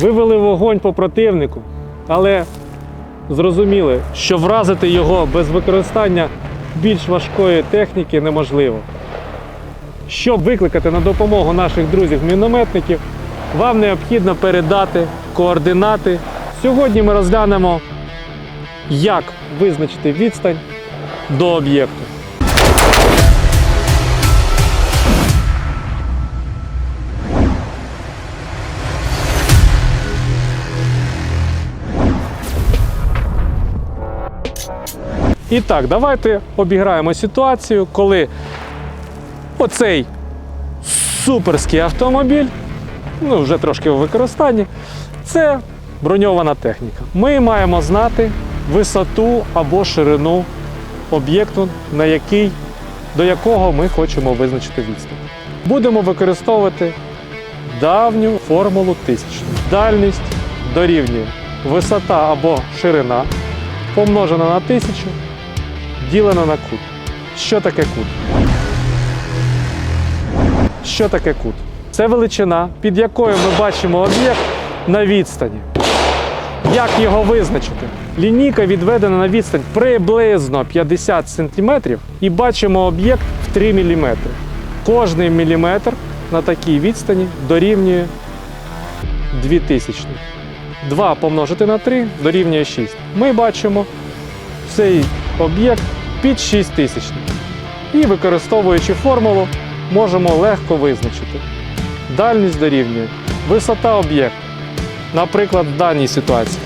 Вивели вогонь по противнику, але зрозуміли, що вразити його без використання більш важкої техніки неможливо. Щоб викликати на допомогу наших друзів-мінометників, вам необхідно передати координати. Сьогодні ми розглянемо, як визначити відстань до об'єкту. І так, давайте обіграємо ситуацію, коли оцей суперський автомобіль, ну вже трошки у використанні, це броньована техніка. Ми маємо знати висоту або ширину об'єкту, на який, до якого ми хочемо визначити відстань. Будемо використовувати давню формулу тисячну. Дальність дорівнює висота або ширина помножена на тисячу ділена на кут. Що таке кут? Що таке кут? Це величина, під якою ми бачимо об'єкт на відстані. Як його визначити? Лінійка відведена на відстань приблизно 50 см і бачимо об'єкт в 3 мм. Кожний міліметр на такій відстані дорівнює 2000. 2 помножити на 3 дорівнює 6. Ми бачимо цей об'єкт під 6000. І використовуючи формулу, можемо легко визначити. Дальність дорівнює висота об'єкту. Наприклад, в даній ситуації.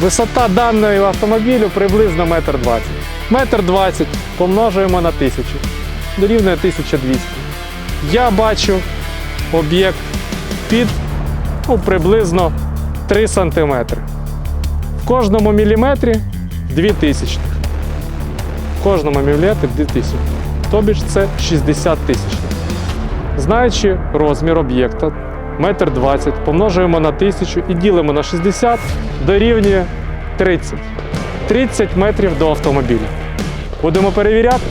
Висота даного автомобілю приблизно 1,20 м. Метр 20 помножуємо на 1000. Дорівнює 1200. Я бачу об'єкт під ну, приблизно 3 см. В кожному міліметрі 2000. В кожному міліметрі 2000. Тобі ж це 60 тисяч. Знаючи розмір об'єкта, метр 20, помножуємо на 1000 і ділимо на 60, дорівнює 30. 30 метрів до автомобіля. Будемо перевіряти.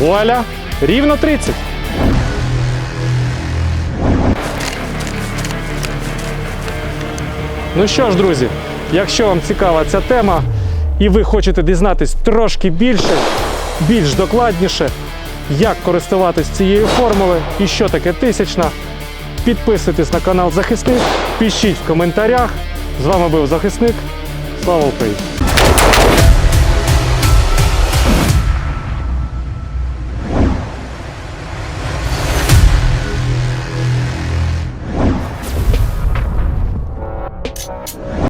Вуаля! Рівно 30. Ну що ж, друзі, якщо вам цікава ця тема і ви хочете дізнатись трошки більше, більш докладніше, як користуватись цією формулою і що таке тисячна, підписуйтесь на канал Захисник, пишіть в коментарях. З вами був Захисник. Слава Україні!